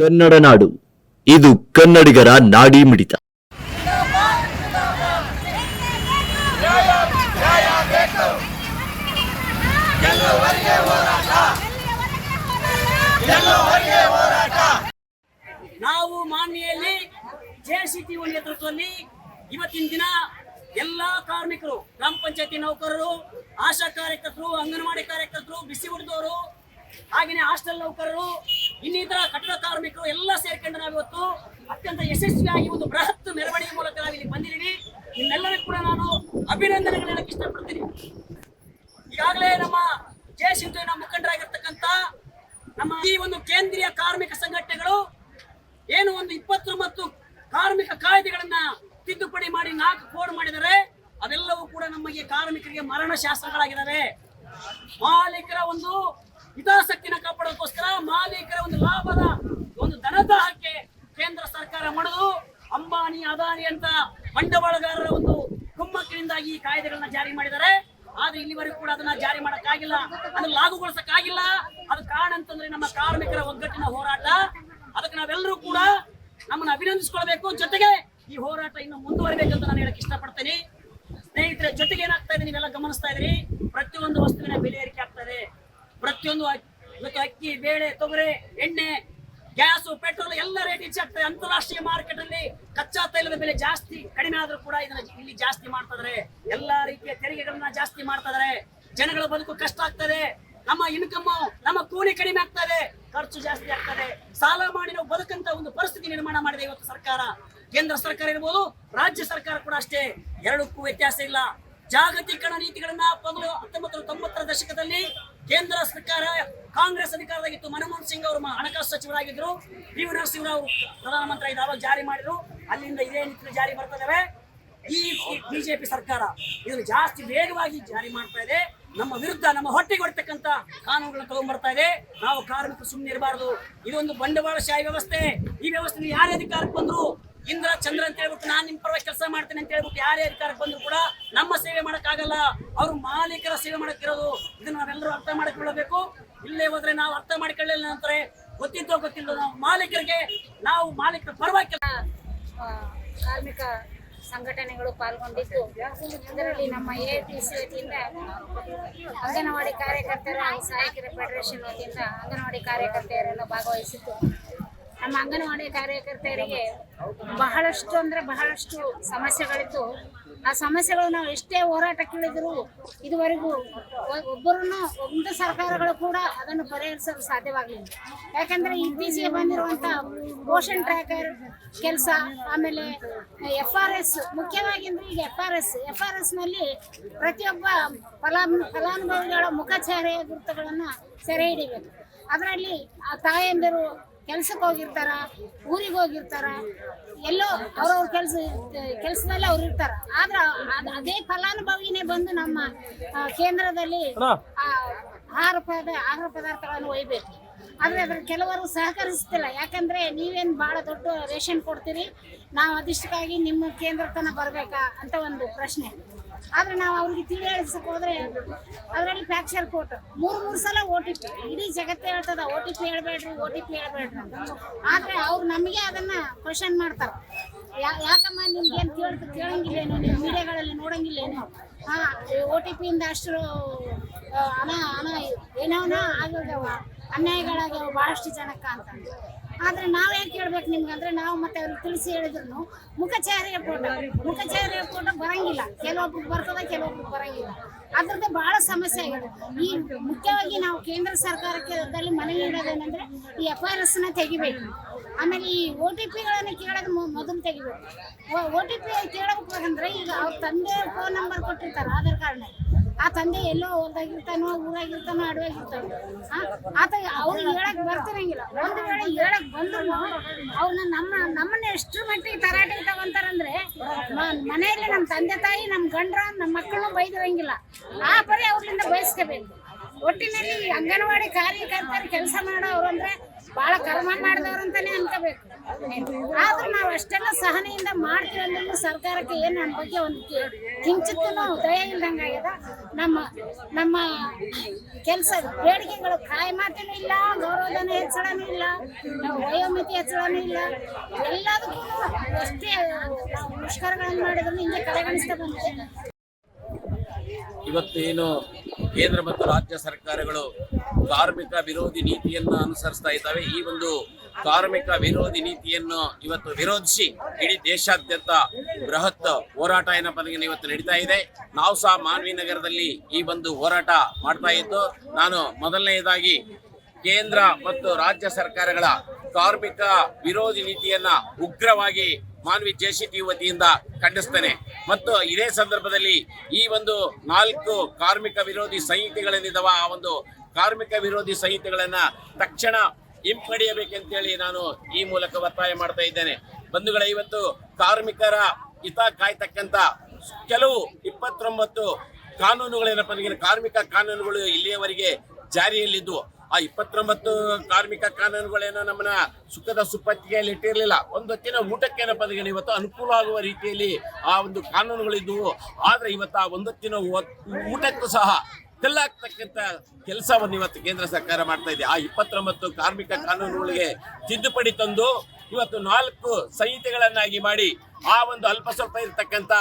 ಕನ್ನಡ ನಾಡು. ಇದು ಕನ್ನಡಿಗರ ನಾಡಿ ಮಿಡಿತ. ನಾವು ಮಾನ್ಯಲ್ಲಿ ಜೆಸಿಟಿ ನೇತೃತ್ವದಲ್ಲಿ ಇವತ್ತಿನ ದಿನ ಎಲ್ಲಾ ಕಾರ್ಮಿಕರು, ಗ್ರಾಮ ಪಂಚಾಯತಿ ನೌಕರರು, ಆಶಾ ಕಾರ್ಯಕರ್ತರು, ಅಂಗನವಾಡಿ ಕಾರ್ಯಕರ್ತರು, ಬಿಸಿ ಹುಡುಗರು ಹಾಗೆಯೇ ಹಾಸ್ಟೆಲ್ ನೌಕರರು ಇನ್ನಿತರ ಕಟ್ಟಡ ಕಾರ್ಮಿಕರು ಎಲ್ಲ ಸೇರ್ಕೊಂಡು ನಾವಿವತ್ತು ಅತ್ಯಂತ ಯಶಸ್ವಿಯಾಗಿ ಒಂದು ಬೃಹತ್ ಮೆರವಣಿಗೆ ಮೂಲಕ ನಾವು ಇಲ್ಲಿ ಬಂದಿದ್ದೀವಿ. ನಿಮ್ಮೆಲ್ಲರಿಗೂ ಕೂಡ ನಾನು ಅಭಿನಂದನೆಗಳನ್ನ ಇಷ್ಟಪಡ್ತೀನಿ. ಈಗಾಗಲೇ ನಮ್ಮ ಜಯ ಸಿಂಧುವಿನ ಮುಖಂಡರಾಗಿರ್ತಕ್ಕಂಥ ನಮ್ಮ ಈ ಒಂದು ಕೇಂದ್ರೀಯ ಕಾರ್ಮಿಕ ಸಂಘಟನೆಗಳು ಏನು ಒಂದು ಇಪ್ಪತ್ತೊಂಬತ್ತು ಕಾರ್ಮಿಕ ಕಾಯ್ದೆಗಳನ್ನ ತಿದ್ದುಪಡಿ ಮಾಡಿ ನಾಲ್ಕು ಕೋಡ್ ಮಾಡಿದರೆ ಅದೆಲ್ಲವೂ ಕೂಡ ನಮಗೆ ಕಾರ್ಮಿಕರಿಗೆ ಮರಣ ಶಾಸ್ತ್ರಗಳಾಗಿದ್ದಾವೆ ಮಾಲೀಕರ ಒಂದು ಹಿತಾಸಕ್ತಿನ ಕಾಪಾಡೋದಕ್ಕೋಸ್ಕರ ಮಾಲೀಕರ ಒಂದು ಲಾಭದ ಒಂದು ಧನದಾಹಕ್ಕೆ ಕೇಂದ್ರ ಸರ್ಕಾರ ಮಾಡುದು. ಅಂಬಾನಿ, ಅದಾನಿ ಅಂತ ಬಂಡವಾಳಗಾರರ ಒಂದು ಕುಮ್ಮಕ್ಕಿನಿಂದಾಗಿ ಈ ಕಾಯ್ದೆಗಳನ್ನ ಜಾರಿ ಮಾಡಿದ್ದಾರೆ. ಆದ್ರೆ ಇಲ್ಲಿವರೆಗೂ ಕೂಡ ಅದನ್ನ ಜಾರಿ ಮಾಡಕ್ಕಾಗಿಲ್ಲ. ಅದನ್ನ ಲಾಗುಗೊಳಿಸಕ್ಕಾಗಿಲ್ಲ. ಅದು ಕಾರಣ ಅಂತಂದ್ರೆ ನಮ್ಮ ಕಾರ್ಮಿಕರ ಒಗ್ಗಟ್ಟಿನ ಹೋರಾಟ. ಅದಕ್ಕೆ ನಾವೆಲ್ಲರೂ ಕೂಡ ನಮ್ಮನ್ನ ಅಭಿನಂದಿಸ್ಕೊಳ್ಬೇಕು. ಜೊತೆಗೆ ಈ ಹೋರಾಟ ಇನ್ನು ಮುಂದುವರಿಬೇಕಂತ ನಾನು ಹೇಳಕ್ ಇಷ್ಟಪಡ್ತೇನೆ. ಸ್ನೇಹಿತರೆ, ಜೊತೆಗೆ ಏನಾಗ್ತಾ ಇದೆ ನೀವೆಲ್ಲ ಗಮನಿಸ್ತಾ ಇದ್ರಿ ಪ್ರತಿಯೊಂದು ವಸ್ತುವಿನ ಬೆಲೆ ಏರಿಕೆ ಆಗ್ತಾ ಇದೆ ಪ್ರತಿಯೊಂದು ಅಕ್- ಇವತ್ತು ಅಕ್ಕಿ, ಬೇಳೆ, ತೊಗರೆ, ಎಣ್ಣೆ, ಗ್ಯಾಸು, ಪೆಟ್ರೋಲ್ ಎಲ್ಲ ರೇಟ್ ಹೆಚ್ಚಾಗ್ತದೆ. ಅಂತಾರಾಷ್ಟ್ರೀಯ ಮಾರ್ಕೆಟ್ ಅಲ್ಲಿ ಕಚ್ಚಾ ತೈಲದ ಬೆಲೆ ಜಾಸ್ತಿ, ಕಡಿಮೆ ಆದ್ರೂ ಕೂಡ ಇದನ್ನ ಇಲ್ಲಿ ಜಾಸ್ತಿ ಮಾಡ್ತಿದ್ರೆ ಎಲ್ಲಾ ರೀತಿಯ ತೆರಿಗೆಗಳನ್ನ ಜಾಸ್ತಿ ಮಾಡ್ತಾರೆ ಜನಗಳ ಬದುಕು ಕಷ್ಟ ಆಗ್ತದೆ. ನಮ್ಮ ಇನ್ಕಮ್ ನಮ್ಮ ಕೂಲಿ ಕಡಿಮೆ ಆಗ್ತದೆ ಖರ್ಚು ಜಾಸ್ತಿ ಆಗ್ತದೆ. ಸಾಲ ಮಾಡಿ ನಾವು ಬದುಕಂತ ಒಂದು ಪರಿಸ್ಥಿತಿ ನಿರ್ಮಾಣ ಮಾಡಿದೆ ಇವತ್ತು ಸರ್ಕಾರ. ಕೇಂದ್ರ ಸರ್ಕಾರ ಇರ್ಬೋದು, ರಾಜ್ಯ ಸರ್ಕಾರ ಕೂಡ ಅಷ್ಟೇ. ಎರಡಕ್ಕೂ ವ್ಯತ್ಯಾಸ ಇಲ್ಲ. ಜಾಗತೀಕರಣ ನೀತಿಗಳನ್ನ ಮೊದಲು ಹತ್ತೊಂಬತ್ತು ತೊಂಬತ್ತರ ದಶಕದಲ್ಲಿ ಕೇಂದ್ರ ಸರ್ಕಾರ, ಕಾಂಗ್ರೆಸ್ ಅಧಿಕಾರದಾಗಿತ್ತು. ಮನಮೋಹನ್ ಸಿಂಗ್ ಅವರು ಹಣಕಾಸು ಸಚಿವರಾಗಿದ್ದರು ಪಿ ವಿ ನರಸಿಂಹರಾವ್ ಪ್ರಧಾನಮಂತ್ರಿ ಇದಾವಾಗ ಜಾರಿ ಮಾಡಿದ್ರು. ಅಲ್ಲಿಂದ ಇದೇ ನೀತಿ ಜಾರಿ ಬರ್ತದವೆ ಈ ಬಿಜೆಪಿ ಸರ್ಕಾರ ಇದನ್ನು ಜಾಸ್ತಿ ವೇಗವಾಗಿ ಜಾರಿ ಮಾಡ್ತಾ ಇದೆ. ನಮ್ಮ ವಿರುದ್ಧ, ನಮ್ಮ ಹೊಟ್ಟೆಗೆ ಹೊಡ್ತಕ್ಕಂತ ಕಾನೂನುಗಳನ್ನ ತಗೊಂಡ್ಬರ್ತಾ ಇದೆ. ನಾವು ಕಾರ್ಮಿಕರು ಸುಮ್ಮನೆ ಇರಬಾರ್ದು. ಇದೊಂದು ಬಂಡವಾಳಶಾಹಿ ವ್ಯವಸ್ಥೆ. ಈ ವ್ಯವಸ್ಥೆ ಯಾರೇ ಅಧಿಕಾರಕ್ಕೆ ಬಂದ್ರು ಇಂದ್ರ, ಚಂದ್ರ ಅಂತ ಹೇಳ್ಬಿಟ್ಟು ನಾನು ನಿಮ್ ಪರವಾಗಿ ಕೆಲಸ ಮಾಡ್ತೇನೆ ಅಂತ ಹೇಳ್ಬಿಟ್ಟು ಯಾರೇ ಅಧಿಕಾರಕ್ಕೆ ಬಂದ್ರು ಕೂಡ ನಮ್ಮ ಸೇವೆ ಮಾಡೋಕ್ಕಾಗಲ್ಲ ಅವರು ಮಾಲೀಕರ ಸೇವೆ ಮಾಡೋಕ್ಕಿರೋದು ಇದನ್ನ ನಾವೆಲ್ಲರೂ ಅರ್ಥ ಮಾಡಿಕೊಳ್ಳಬೇಕು. ಇಲ್ಲೇ ಹೋದ್ರೆ ನಾವು ಅರ್ಥ ಮಾಡಿಕೊಳ್ಳಲಿಲ್ಲ ಅಂತಾರೆ ಗೊತ್ತಿದ್ದೋ ಗೊತ್ತಿಲ್ಲ ನಾವು ಮಾಲೀಕರಿಗೆ, ನಾವು ಮಾಲೀಕರ ಪರವಾಗಿ ಕಾರ್ಮಿಕ ಸಂಘಟನೆಗಳು ಪಾಲ್ಗೊಂಡಿದ್ದು. ಇದರಲ್ಲಿ ನಮ್ಮ ಎ ಪಿ ಸಿ ವತಿಯಿಂದ ಅಂಗನವಾಡಿ ಕಾರ್ಯಕರ್ತರ ಸಹಾಯಕರ ಫೆಡರೇಷನ್ ವತಿಯಿಂದ ಅಂಗನವಾಡಿ ಕಾರ್ಯಕರ್ತೆಯರೆಲ್ಲ ಭಾಗವಹಿಸಿದ್ದು. ನಮ್ಮ ಅಂಗನವಾಡಿ ಕಾರ್ಯಕರ್ತೆಯರಿಗೆ ಬಹಳಷ್ಟು ಅಂದ್ರೆ ಬಹಳಷ್ಟು ಸಮಸ್ಯೆಗಳಿತ್ತು ಆ ಸಮಸ್ಯೆಗಳು ನಾವು ಎಷ್ಟೇ ಹೋರಾಟಕ್ಕಿಳಿದರೂ ಇದುವರೆಗೂ ಒಬ್ಬರನ್ನು ಒಂದು ಸರ್ಕಾರಗಳು ಕೂಡ ಅದನ್ನು ಪರಿಹರಿಸಲು ಸಾಧ್ಯವಾಗಲಿಲ್ಲ. ಯಾಕಂದ್ರೆ ಇತ್ತೀಚೆಗೆ ಬಂದಿರುವಂತ ಪೋಷನ್ ಟ್ರ್ಯಾಕರ್ ಕೆಲಸ, ಆಮೇಲೆ ಎಫ್ ಆರ್ ಎಸ್, ಮುಖ್ಯವಾಗಿ ಅಂದ್ರೆ ಈಗ F R S, F R ಎಸ್ನಲ್ಲಿ ಪ್ರತಿಯೊಬ್ಬ ಫಲಾನ್, ಫಲಾನುಭವಿಗಳ ಮುಖಚಾರೆಯ ಗುರುತುಗಳನ್ನ ಸೆರೆ ಹಿಡಿಬೇಕು. ಅದರಲ್ಲಿ ಆ ತಾಯಂದಿರು ಕೆಲ್ಸಕ್ಕೆ ಹೋಗಿರ್ತಾರ ಊರಿಗೆ ಹೋಗಿರ್ತಾರ ಎಲ್ಲೋ ಅವ್ರವ್ರ ಕೆಲಸ ಕೆಲ್ಸದಲ್ಲಿ ಅವ್ರು ಇರ್ತಾರ. ಆದ್ರ ಅದ್- ಫಲಾನುಭವಿನೇ ಬಂದು ನಮ್ಮ ಕೇಂದ್ರದಲ್ಲಿ ಆಹಾರ ಪದ ಆಹಾರ ಪದಾರ್ಥಗಳನ್ನು ಒಯ್ಬೇಕು. ಆದ್ರೆ ಅದ್ರ ಕೆಲವರು ಸಹಕರಿಸ್ತಿಲ್ಲ. ಯಾಕಂದ್ರೆ ನೀವೇನ್ ಬಹಳ ದೊಡ್ಡ ರೇಷನ್ ಕೊಡ್ತೀರಿ ನಾವು ಅದಿಷ್ಟಕ್ಕಾಗಿ ನಿಮ್ಮ ಕೇಂದ್ರ ತನಕ ಬರ್ಬೇಕಾ ಅಂತ ಒಂದು ಪ್ರಶ್ನೆ. ಆದ್ರೆ ನಾವು ಅವ್ರಿಗೆ ತಿಳಿ ಹೇಳಿಸಕ್ ಹೋದ್ರೆ ಅದರಲ್ಲಿ ಫ್ಯಾಕ್ಚರ್ ಕೋಟ್ ಮೂರು ಮೂರು ಸಲ ಓ ಟಿ ಪಿ ಇಡೀ ಜಗತ್ತೇ ಹೇಳ್ತದ ಓ ಟಿ ಪಿ ಹೇಳ್ಬೇಡ್ರಿ ಓ ಟಿ ಪಿ ಹೇಳ್ಬೇಡ್ರಿ ಆದ್ರೆ ಅವ್ರು ನಮಗೆ ಅದನ್ನ ಕ್ವಶನ್ ಮಾಡ್ತಾರ. ಯಾಕಮ್ಮ ನಿಮ್ಗೆ ಏನು ಕೇಳ್ ಕೇಳಂಗಿಲ್ಲೇನು, ನೀವು ಮೀಡಿಯಾಗಳಲ್ಲಿ ನೋಡಂಗಿಲ್ಲೇನು? ಹಾ ಓ ಟಿ ಪಿಯಿಂದ ಅಷ್ಟು ಅನಾ ಅನಾ ಏನೋ ಅನ್ಯಾಯಗಳಾಗ್ಯಾವ ಬಹಳಷ್ಟು ಜನಕ್ಕ ಅಂತ. ಆದ್ರೆ ನಾವೇ ಕೇಳ್ಬೇಕು ನಿಮ್ಗೆ ಅಂದ್ರೆ ನಾವು ಮತ್ತೆ ಅವ್ರಿಗೆ ತಿಳಿಸಿ ಹೇಳಿದ್ರು ಮುಖಚಾರಿಯ ಫೋಟೋ ಮುಖಚಾರಿಯ ಫೋಟೋ ಬರಂಗಿಲ್ಲ. ಕೆಲವೊಬ್ರಿಗೆ ಬರ್ತದ, ಕೆಲವೊಬ್ರಿಗೆ ಬರಂಗಿಲ್ಲ. ಅದ್ರದ್ದು ಬಹಳ ಸಮಸ್ಯೆ ಆಗಿದೆ. ಈ ಮುಖ್ಯವಾಗಿ ನಾವು ಕೇಂದ್ರ ಸರ್ಕಾರಕ್ಕೆ ಮನವಿ ಇಡೋದೇನೆಂದ್ರೆ ಈ ಎಫ್ ಐ ಆರ್ನ ತೆಗಿಬೇಕು. ಆಮೇಲೆ ಈ ಒ ಟಿ ಪಿಗಳನ್ನು ಕೇಳೋದು ಮೊದಲು ತೆಗಿಬೇಕು. ಒ ಟಿ ಪಿ ಕೇಳಬೇಕಂದ್ರೆ ಈಗ ಅವ್ರ ತಂದೆ ಫೋನ್ ನಂಬರ್ ಕೊಟ್ಟಿರ್ತಾರೆ, ಆಧಾರ್ ಕಾರ್ಡ್ನ ಆ ತಂದೆ ಎಲ್ಲೋ ಹೊಲ್ದಾಗಿರ್ತಾನೋ, ಊರಾಗಿರ್ತಾನೋ ಅಡವಾಗಿರ್ತಾನೋ ಆತ ಅವ್ರಿಗೆ ಹೇಳಕ್ ಬರ್ತಿರಂಗಿಲ್ಲ. ಒಂದು ವೇಳೆ ಹೇಳಕ್ ಬಂದ್ರು ಅವ್ರನ್ನ ನಮ್ಮ, ನಮ್ಮನ್ನ ಎಷ್ಟು ಮಟ್ಟಿಗೆ ತರಾಟೆ ತಗೊಂತಾರಂದ್ರೆ ಮನೆಯಲ್ಲಿ ನಮ್ಮ ತಂದೆ ತಾಯಿ ನಮ್ಮ ಗಂಡ್ರ ನಮ್ಮ ಮಕ್ಕಳನ್ನು ಬೈದಿರಂಗಿಲ್ಲ. ಆ ಪರಿ ಅವ್ರಿಂದ ಬಯಸ್ಕೋಬೇಕು. ಒಟ್ಟಿನಲ್ಲಿ ಅಂಗನವಾಡಿ ಕಾರ್ಯಕರ್ತರು ಕೆಲಸ ಮಾಡೋರು ಅಂದ್ರೆ ಬಹಳ ಕರ್ಮ ಮಾಡಿದವ್ರು ಅಂತಾನೆ ಅನ್ಕೋಬೇಕು. ಆದ್ರೂ ನಾವು ಅಷ್ಟೆಲ್ಲ ಸಹನೆಯಿಂದ ಮಾಡ್ತೀವಿ ಸರ್ಕಾರಕ್ಕೆ ಏನು ನನ್ನ ಬಗ್ಗೆ ಒಂದು ಕಿಂಚಿತ್ತೂ ದಯ ಇಲ್ದಂಗಾಗ್ಯದ ನಮ್ಮ ನಮ್ಮ ಕೆಲಸ, ಬೇಡಿಕೆಗಳು ಕಾಯಿ ಮಾತೇನೂ ಇಲ್ಲ, ಗೌರವಧನ ಹೆಚ್ಚಳನೂ ಇಲ್ಲ, ನಾವು ವಯೋಮಿತಿ ಹೆಚ್ಚಳನೂ ಇಲ್ಲ. ಎಲ್ಲದಕ್ಕೂ ನಾವು ಮುಷ್ಕರಗಳನ್ನು ಮಾಡಿದ್ರು ಹಿಂಗೆ ಕಡೆಗಣಿಸ್ತಾ ಬಂದಿದೆ. ಇವತ್ತೇನು ಕೇಂದ್ರ ಮತ್ತು ರಾಜ್ಯ ಸರ್ಕಾರಗಳು ಕಾರ್ಮಿಕ ವಿರೋಧಿ ನೀತಿಯನ್ನು ಅನುಸರಿಸ್ತಾ ಇದ್ದಾವೆ. ಈ ಒಂದು ಕಾರ್ಮಿಕ ವಿರೋಧಿ ನೀತಿಯನ್ನು ಇವತ್ತು ವಿರೋಧಿಸಿ ಇಡೀ ದೇಶಾದ್ಯಂತ ಬೃಹತ್ ಹೋರಾಟ ಏನಪ್ಪ ಇವತ್ತು ನಡೀತಾ ಇದೆ. ನಾವು ಸಹ ಮಾನ್ವಿ ನಗರದಲ್ಲಿ ಈ ಒಂದು ಹೋರಾಟ ಮಾಡ್ತಾ ಇದ್ದು, ನಾನು ಮೊದಲನೆಯದಾಗಿ ಕೇಂದ್ರ ಮತ್ತು ರಾಜ್ಯ ಸರ್ಕಾರಗಳ ಕಾರ್ಮಿಕ ವಿರೋಧಿ ನೀತಿಯನ್ನ ಉಗ್ರವಾಗಿ ಮಾನ್ವಿ ಜೆಸಿಟಿ ವತಿಯಿಂದ ಖಂಡಿಸ್ತೇನೆ. ಮತ್ತು ಇದೇ ಸಂದರ್ಭದಲ್ಲಿ ಈ ಒಂದು ನಾಲ್ಕು ಕಾರ್ಮಿಕ ವಿರೋಧಿ ಸಂಹಿತೆಗಳೇನಿದಾವ ಆ ಒಂದು ಕಾರ್ಮಿಕ ವಿರೋಧಿ ಸಂಹಿತೆಗಳನ್ನು ತಕ್ಷಣ ಹಿಂಪಡೆಯಬೇಕಂತೇಳಿ ನಾನು ಈ ಮೂಲಕ ಒತ್ತಾಯ ಮಾಡ್ತಾ ಇದ್ದೇನೆ. ಬಂಧುಗಳ, ಇವತ್ತು ಕಾರ್ಮಿಕರ ಹಿತ ಕಾಯ್ತಕ್ಕಂಥ ಕೆಲವು ಇಪ್ಪತ್ತೊಂಬತ್ತು ಕಾನೂನುಗಳೇನಪ್ಪ ಕಾರ್ಮಿಕ ಕಾನೂನುಗಳು ಇಲ್ಲಿಯವರೆಗೆ ಜಾರಿಯಲ್ಲಿದ್ದು ಆ ಇಪ್ಪತ್ತೊಂಬತ್ತು ಕಾರ್ಮಿಕ ಕಾನೂನುಗಳೇನೋ ನಮ್ಮನ್ನ ಸುಖದ ಸುಪ್ಪತ್ತಿಗೆಯಲ್ಲಿ ಇಟ್ಟಿರಲಿಲ್ಲ. ಒಂದು ಹೊತ್ತಿನ ಊಟಕ್ಕೆ ಏನಪ್ಪ ಅಂದ್ರೆ ಇವತ್ತು ಅನುಕೂಲ ಆಗುವ ರೀತಿಯಲ್ಲಿ ಆ ಒಂದು ಕಾನೂನುಗಳಿದ್ದವು. ಆದರೆ ಇವತ್ತು ಆ ಒಂದೊತ್ತಿನ ಊಟಕ್ಕೂ ಸಹ ಕಲ್ಲಾಗ್ತಕ್ಕಂಥ ಕೆಲಸವನ್ನು ಇವತ್ತು ಕೇಂದ್ರ ಸರ್ಕಾರ ಮಾಡ್ತಾ ಇದೆ. ಆ ಇಪ್ಪತ್ತೊಂಬತ್ತು ಕಾರ್ಮಿಕ ಕಾನೂನುಗಳಿಗೆ ತಿದ್ದುಪಡಿ ತಂದು ಇವತ್ತು ನಾಲ್ಕು ಸಂಹಿತೆಗಳನ್ನಾಗಿ ಮಾಡಿ ಆ ಒಂದು ಅಲ್ಪ ಸ್ವಲ್ಪ ಇರತಕ್ಕಂತ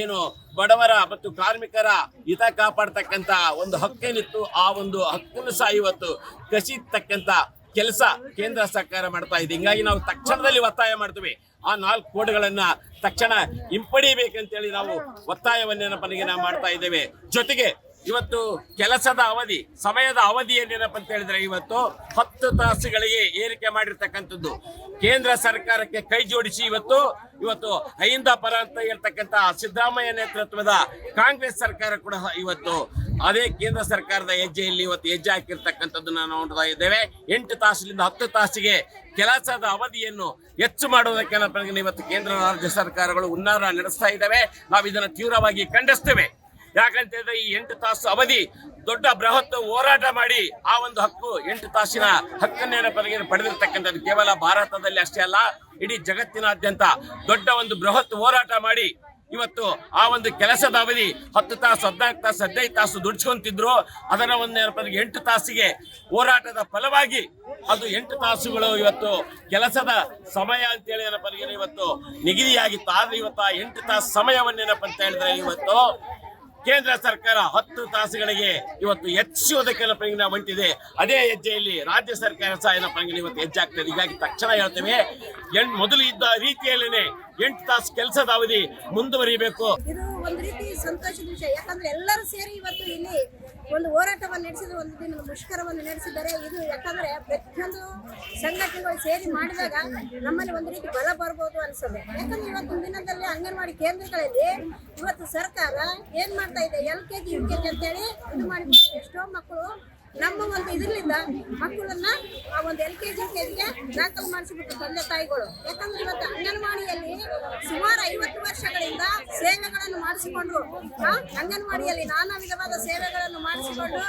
ಏನು ಬಡವರ ಮತ್ತು ಕಾರ್ಮಿಕರ ಹಿತ ಕಾಪಾಡ್ತಕ್ಕಂತ ಒಂದು ಹಕ್ಕೇನಿತ್ತು, ಆ ಒಂದು ಹಕ್ಕನ್ನು ಸಹ ಇವತ್ತು ಕಸಿತಕ್ಕಂತ ಕೆಲಸ ಕೇಂದ್ರ ಸರ್ಕಾರ ಮಾಡ್ತಾ ಇದೆ. ಹಿಂಗಾಗಿ ನಾವು ತಕ್ಷಣದಲ್ಲಿ ಒತ್ತಾಯ ಮಾಡ್ತೀವಿ. ಆ ನಾಲ್ಕು ಕೋಡ್ಗಳನ್ನು ತಕ್ಷಣ ಹಿಂಪಡಿಬೇಕಂತೇಳಿ ನಾವು ಒತ್ತಾಯವನ್ನೇನಪ್ಪ ನಾವು ಮಾಡ್ತಾ ಇದ್ದೇವೆ. ಜೊತೆಗೆ ಇವತ್ತು ಕೆಲಸದ ಅವಧಿ, ಸಮಯದ ಅವಧಿ ಏನೇನಪ್ಪ ಅಂತ ಹೇಳಿದ್ರೆ ಇವತ್ತು ಹತ್ತು ತಾಸುಗಳಿಗೆ ಏರಿಕೆ ಮಾಡಿರ್ತಕ್ಕಂಥದ್ದು. ಕೇಂದ್ರ ಸರ್ಕಾರಕ್ಕೆ ಕೈ ಜೋಡಿಸಿ ಇವತ್ತು ಇವತ್ತು ಅಹಿಂದ ಪರ ಅಂತ ಹೇಳ್ತಕ್ಕಂಥ ಸಿದ್ದರಾಮಯ್ಯ ನೇತೃತ್ವದ ಕಾಂಗ್ರೆಸ್ ಸರ್ಕಾರ ಕೂಡ ಇವತ್ತು ಅದೇ ಕೇಂದ್ರ ಸರ್ಕಾರದ ಹೆಜ್ಜೆಯಲ್ಲಿ ಇವತ್ತು ಹೆಜ್ಜೆ ಹಾಕಿರ್ತಕ್ಕಂಥದ್ದನ್ನ ನಾವು ನೋಡ್ತಾ ಇದ್ದೇವೆ. ಎಂಟು ತಾಸಿನಿಂದ ಹತ್ತು ತಾಸಿಗೆ ಕೆಲಸದ ಅವಧಿಯನ್ನು ಹೆಚ್ಚು ಮಾಡುವುದಕ್ಕೆ ಇವತ್ತು ಕೇಂದ್ರ ರಾಜ್ಯ ಸರ್ಕಾರಗಳು ಉನ್ನಾರ ನಡೆಸ್ತಾ ಇದ್ದಾವೆ. ನಾವು ಇದನ್ನು ತೀವ್ರವಾಗಿ ಖಂಡಿಸ್ತೇವೆ. ಯಾಕಂತ ಹೇಳಿದ್ರೆ ಈ ಎಂಟು ತಾಸು ಅವಧಿ ದೊಡ್ಡ ಬೃಹತ್ ಹೋರಾಟ ಮಾಡಿ ಆ ಒಂದು ಹಕ್ಕು ಎಂಟು ತಾಸಿನ ಹಕ್ಕನ್ನೇನ ಪದವಿಯನ್ನು ಪಡೆದಿರ್ತಕ್ಕಂಥದ್ದು. ಕೇವಲ ಭಾರತದಲ್ಲಿ ಅಷ್ಟೇ ಅಲ್ಲ, ಇಡೀ ಜಗತ್ತಿನಾದ್ಯಂತ ದೊಡ್ಡ ಒಂದು ಬೃಹತ್ ಹೋರಾಟ ಮಾಡಿ ಇವತ್ತು ಆ ಒಂದು ಕೆಲಸದ ಅವಧಿ ಹತ್ತು ತಾಸು, ಹದಿನಾಲ್ಕು ತಾಸು, ಹದಿನೈದು ತಾಸು ದುಡ್ಸ್ಕೊಂತಿದ್ರು. ಅದರ ಒಂದು ಏನಪ್ಪ ಎಂಟು ತಾಸಿಗೆ ಹೋರಾಟದ ಫಲವಾಗಿ ಅದು ಎಂಟು ತಾಸುಗಳು ಇವತ್ತು ಕೆಲಸದ ಸಮಯ ಅಂತೇಳಿ ಏನಪ್ಪ ಇವತ್ತು ನಿಗದಿಯಾಗಿತ್ತು. ಆದ್ರೆ ಇವತ್ತು ಆ ಎಂಟು ತಾಸು ಸಮಯವನ್ನೇನಪ್ಪ ಅಂತ ಹೇಳಿದ್ರೆ ಇವತ್ತು ಕೇಂದ್ರ ಸರ್ಕಾರ ಹತ್ತು ತಾಸುಗಳಿಗೆ ಇವತ್ತು ಹೆಚ್ಚುವುದಕ್ಕೆ ಕೆಲ ಅಂದ್ರೆ ಹೊಂಟಿದೆ ಅದೇ ಹೆಜ್ಜೆಯಲ್ಲಿ ರಾಜ್ಯ ಸರ್ಕಾರ ಸಹ ಏನಪ್ಪ ಇವತ್ತು ಹೆಜ್ಜೆ ಆಗ್ತದೆ ಹೀಗಾಗಿ ತಕ್ಷಣ ಹೇಳ್ತೇವೆ ಎಂಟ್ ಮೊದಲು ಇದ್ದ ರೀತಿಯಲ್ಲೇನೆ ಎಂಟು ತಾಸು ಕೆಲಸದ ಅವಧಿ ಮುಂದುವರಿಬೇಕು. ಒಂದು ರೀತಿ ಸಂತೋಷದ ವಿಷಯ. ಯಾಕಂದ್ರೆ ಎಲ್ಲರೂ ಸೇರಿ ಇವತ್ತು ಇಲ್ಲಿ ಒಂದು ಹೋರಾಟವನ್ನು ನಡೆಸಿದ್ರು ಒಂದು ದಿನ ಮುಷ್ಕರವನ್ನು ನಡೆಸಿದ್ದಾರೆ. ಇದು ಯಾಕಂದ್ರೆ ಪ್ರತಿಯೊಂದು ಸಂಘಟನೆಗಳು ಸೇರಿ ಮಾಡಿದಾಗ ನಮ್ಮಲ್ಲಿ ಒಂದು ರೀತಿ ಬಲ ಬರ್ಬೋದು ಅನ್ಸುತ್ತೆ. ಯಾಕಂದ್ರೆ ಇವತ್ತಿನ ದಿನದಲ್ಲಿ ಅಂಗನವಾಡಿ ಕೇಂದ್ರಗಳಲ್ಲಿ ಇವತ್ತು ಸರ್ಕಾರ ಏನ್ ಮಾಡ್ತಾ ಇದೆ? L K G U K G ಅಂತೇಳಿ ಇದು ಮಾಡಿಬಿಟ್ಟು ಎಷ್ಟೋ ಮಕ್ಕಳು ನಮ್ಮ ಒಂದು ಇದರಿಂದ ಮಕ್ಕಳನ್ನ ಆ ಒಂದು ಎಲ್ ಕೆ ಜಿ ಕೆ ಜಿಗೆ ದಾಖಲು ಮಾಡಿಸಿಬಿಟ್ಟು ತಂದೆ ತಾಯಿಗಳು. ಯಾಕಂದ್ರೆ ಇವತ್ತು ಅಂಗನವಾಡಿಯಲ್ಲಿ ಆ, ಅಂಗನವಾಡಿಯಲ್ಲಿ ನಾನಾ ವಿಧವಾದ ಸೇವೆಗಳನ್ನು ಮಾಡಿಸಿಕೊಂಡು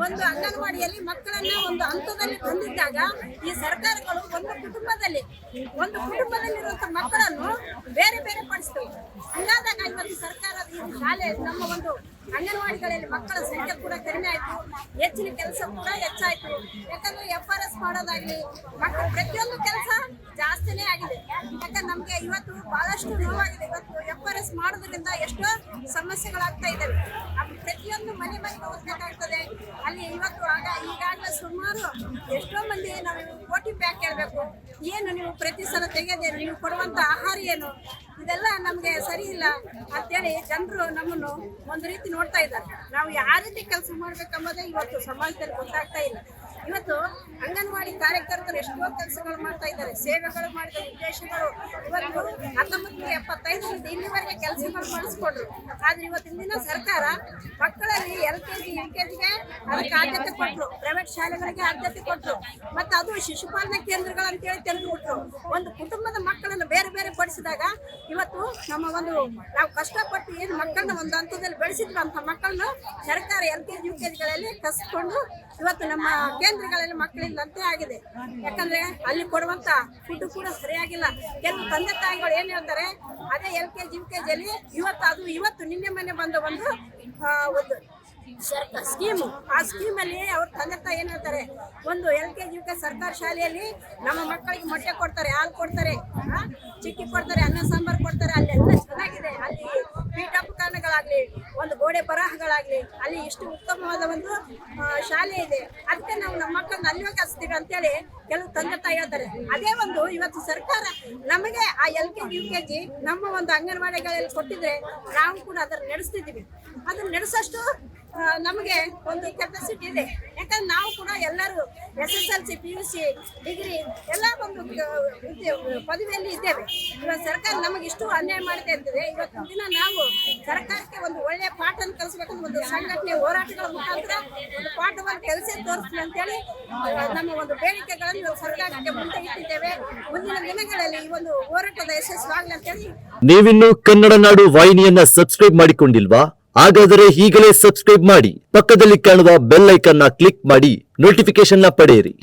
ಒಂದು ಅಂಗನವಾಡಿಯಲ್ಲಿ ಮಕ್ಕಳನ್ನ ಒಂದು ಹಂತದಲ್ಲಿ ತಂದಿದ್ದಾಗ ಈ ಸರ್ಕಾರಗಳು ಒಂದು ಕುಟುಂಬದಲ್ಲಿ ಒಂದು ಕುಟುಂಬದಲ್ಲಿರುವಂತ ಮಕ್ಕಳನ್ನು ಬೇರೆ ಬೇರೆ ಪಡಿಸ್ತವೆ ಹಂಗಾದಾಗ ಇವತ್ತು ಸರ್ಕಾರ ಶಾಲೆ ನಮ್ಮ ಒಂದು ಅಂಗನವಾಡಿಗಳಲ್ಲಿ ಮಕ್ಕಳ ಸಂಖ್ಯೆ ಕೂಡ ಕಡಿಮೆ ಆಯಿತು. ಹೆಚ್ಚಿನ ಕೆಲಸ ಕೂಡ ಹೆಚ್ಚಾಯಿತು. ಯಾಕಂದ್ರೆ ಎಫ್ ಆರ್ ಎಸ್ ಮಾಡೋದಾಗಲಿ ಮಕ್ಕಳ ಪ್ರತಿಯೊಂದು ಕೆಲಸ ಜಾಸ್ತಿನೇ ಆಗಿದೆ. ಯಾಕಂದ್ರೆ ನಮಗೆ ಇವತ್ತು ಬಹಳಷ್ಟು ನೋವಾಗಿದೆ. ಇವತ್ತು ಎಫ್ ಆರ್ ಎಸ್ ಮಾಡೋದ್ರಿಂದ ಎಷ್ಟೋ ಸಮಸ್ಯೆಗಳಾಗ್ತಾ ಇದ್ದಾವೆ. ಪ್ರತಿಯೊಂದು ಮನೆ ಮನೆ ಹೋಗ್ಬೇಕಾಗ್ತದೆ ಅಲ್ಲಿ ಇವತ್ತು ಆಗ ಈಗಾಗಲೇ ಸುಮಾರು ಎಷ್ಟೋ ಮಂದಿ ನಾವು ಕೋಟಿ ಪ್ಯಾಕ್ ಕೇಳಬೇಕು ಏನು ನೀವು ಪ್ರತಿ ಸಲ ತೆಗೆಯೋದೇನು ನೀವು ಕೊಡುವಂತ ಆಹಾರ ಏನು? ಇದೆಲ್ಲ ನಮಗೆ ಸರಿ ಇಲ್ಲ ಅಂತೇಳಿ ಜನರು ನಮ್ಮನ್ನು ಒಂದು ರೀತಿ ನೋಡ್ತಾ ಇದ್ದಾರೆ. ನಾವು ಯಾವ ರೀತಿ ಕೆಲಸ ಮಾಡ್ಬೇಕಂಬೋದೇ ಇವತ್ತು ಸಮಾಜದಲ್ಲಿ ಗೊತ್ತಾಗ್ತಾ ಇಲ್ಲ. ಇವತ್ತು ಅಂಗನವಾಡಿ ಕಾರ್ಯಕರ್ತರು ಎಷ್ಟೋ ಕೆಲಸಗಳು ಮಾಡ್ತಾ ಇದ್ದಾರೆ, ಸೇವೆಗಳು ಮಾಡಿದ ಉದ್ದೇಶಗಳು. ಇವತ್ತು ಹತ್ತೊಂಬತ್ತು ನೂರ ಎಪ್ಪತ್ತೈದರಿಂದ ಇಲ್ಲಿವರೆಗೆ ಕೆಲಸಗಳು ಮಾಡಿಸ್ಕೊಂಡ್ರು. ಆದ್ರೆ ಇವತ್ತಿನ ದಿನ ಸರ್ಕಾರ ಮಕ್ಕಳಲ್ಲಿ L K G, U K ಜಿಗೆ ಅದಕ್ಕೆ ಆದ್ಯತೆ ಕೊಟ್ಟರು ಪ್ರೈವೇಟ್ ಶಾಲೆಗಳಿಗೆ ಆದ್ಯತೆ ಕೊಟ್ಟರು ಮತ್ತೆ ಅದು ಶಿಶುಪಾಲನಾ ಕೇಂದ್ರಗಳು ಅಂತೇಳಿ ತೆಗೆದುಬಿಟ್ರು ಒಂದು ಕುಟುಂಬದ ಮಕ್ಕಳನ್ನು ಬೇರೆ ಬೇರೆ ಪಡಿಸಿದಾಗ ಇವತ್ತು ನಮ್ಮ ಒಂದು ನಾವು ಕಷ್ಟಪಟ್ಟು ಏನು ಮಕ್ಕಳನ್ನ ಒಂದು ಹಂತದಲ್ಲಿ ಬೆಳೆಸಿದ್ವಿ ಅಂತ ಮಕ್ಕಳನ್ನು ಸರ್ಕಾರ L K G, U K ಜಿಗಳಲ್ಲಿ ಕಸ್ಕೊಂಡು ಇವತ್ತು ನಮ್ಮ ಕೇಂದ್ರಗಳಲ್ಲಿ ಮಕ್ಕಳಿಲ್ಲಂತೆ ಆಗಿದೆ. ಯಾಕಂದ್ರೆ ಅಲ್ಲಿ ಕೊಡುವಂತ ಫುಡ್ ಕೂಡ ಸರಿಯಾಗಿಲ್ಲ. ಕೆಲವು ತಂದೆ ತಾಯಿಗಳು ಏನ್ ಹೇಳ್ತಾರೆ, ಅದೇ L K G U K ಜಿಯಲ್ಲಿ ಇವತ್ತು ಅದು ಇವತ್ತು ನಿನ್ನೆ ಮೊನ್ನೆ ಬಂದ ಒಂದು ಒಂದು ಸ್ಕೀಮು ಆ ಸ್ಕೀಮಲ್ಲಿ ಅವ್ರ ತಂದೆ ತಾಯಿ ಏನ್ ಹೇಳ್ತಾರೆ, ಒಂದು ಎಲ್ ಕೆ ಜಿ ಕೆ ಸರ್ಕಾರಿ ಶಾಲೆಯಲ್ಲಿ ನಮ್ಮ ಮಕ್ಕಳಿಗೆ ಮೊಟ್ಟೆ ಕೊಡ್ತಾರೆ, ಹಾಲು ಕೊಡ್ತಾರೆ ಚಿಕ್ಕಿ ಕೊಡ್ತಾರೆ, ಅನ್ನ ಸಾಂಬಾರ್ ಕೊಡ್ತಾರೆ, ಅಲ್ಲೆಲ್ಲ ಚೆನ್ನಾಗಿದೆ. ಅಲ್ಲಿ ಪೀಠೋಪಕರಣಗಳಾಗ್ಲಿ ಒಂದು ಗೋಡೆ ಬರಹಗಳಾಗ್ಲಿ, ಅಲ್ಲಿ ಇಷ್ಟು ಉತ್ತಮವಾದ ಒಂದು ಶಾಲೆ ಇದೆ. ಅದಕ್ಕೆ ನಾವು ನಮ್ಮ ಮಕ್ಕಳನ್ನ ಅಲ್ಲಿ ಕಲಿಸ್ತೀವಿ ಅಂತೇಳಿ ಕೆಲವು ತಂದೆ ತಾಯಿ ಹೇಳ್ತಾರೆ. ಅದೇ ಒಂದು ಇವತ್ತು ಸರ್ಕಾರ ನಮಗೆ ಆ L K G U K G ನಮ್ಮ ಒಂದು ಅಂಗನವಾಡಿಗಳಲ್ಲಿ ಕೊಟ್ಟಿದ್ರೆ ನಾವು ಕೂಡ ಅದನ್ನ ನಡೆಸ್ತಿದ್ದೀವಿ. ಅದನ್ನ ನಡೆಸೋಷ್ಟು ನಮಗೆ ಒಂದು ಕೆಪಾಸಿಟಿ ಇದೆ. ಯಾಕಂದ್ರೆ ನಾವು ಕೂಡ ಎಲ್ಲರೂ S S L C, P U C, degree ಎಲ್ಲ ಒಂದು ಪದವಿಯಲ್ಲಿ ಇದ್ದೇವೆ. ಇವತ್ತು ಸರ್ಕಾರ ನಮಗೆ ಇಷ್ಟು ಅನ್ಯಾಯ ಮಾಡಿದೆ ಇರ್ತದೆ. ಇವತ್ತು ದಿನ ನಾವು ಸರ್ಕಾರಕ್ಕೆ ಒಂದು ಒಳ್ಳೆಯ ಪಾಠನ ಕಲಿಸ್ಬೇಕು ಒಂದು ಸಂಘಟನೆ ಹೋರಾಟಗಳ ಮುಖಾಂತರ ಪಾಠವನ್ನು ಕೆಲಸ ತೋರಿಸ್ತೀವಿ ಅಂತೇಳಿ ನಮ್ಮ ಒಂದು ಬೇಡಿಕೆಗಳನ್ನು ಸರ್ಕಾರಕ್ಕೆ ಮುಂದೆ ಇಟ್ಟಿದ್ದೇವೆ. ಮುಂದಿನ ದಿನಗಳಲ್ಲಿ ಈ ಒಂದು ಹೋರಾಟದ ಯಶಸ್ವಾಗಲಿ ಅಂತೇಳಿ. ನೀವಿನ್ನು ಕನ್ನಡ ನಾಡು ವಾಹಿನಿಯನ್ನ ಸಬ್ಸ್ಕ್ರೈಬ್ ಮಾಡಿಕೊಂಡಿಲ್ವಾ? ಹಾಗಾದರೆ ಈಗಲೇ ಸಬ್ಸ್ಕ್ರೈಬ್ ಮಾಡಿ, ಪಕ್ಕದಲ್ಲಿ ಕಾಣುವ ಬೆಲ್ ಐಕನ್ನ ಕ್ಲಿಕ್ ಮಾಡಿ ನೋಟಿಫಿಕೇಶನ್ನ ಪಡೆಯಿರಿ.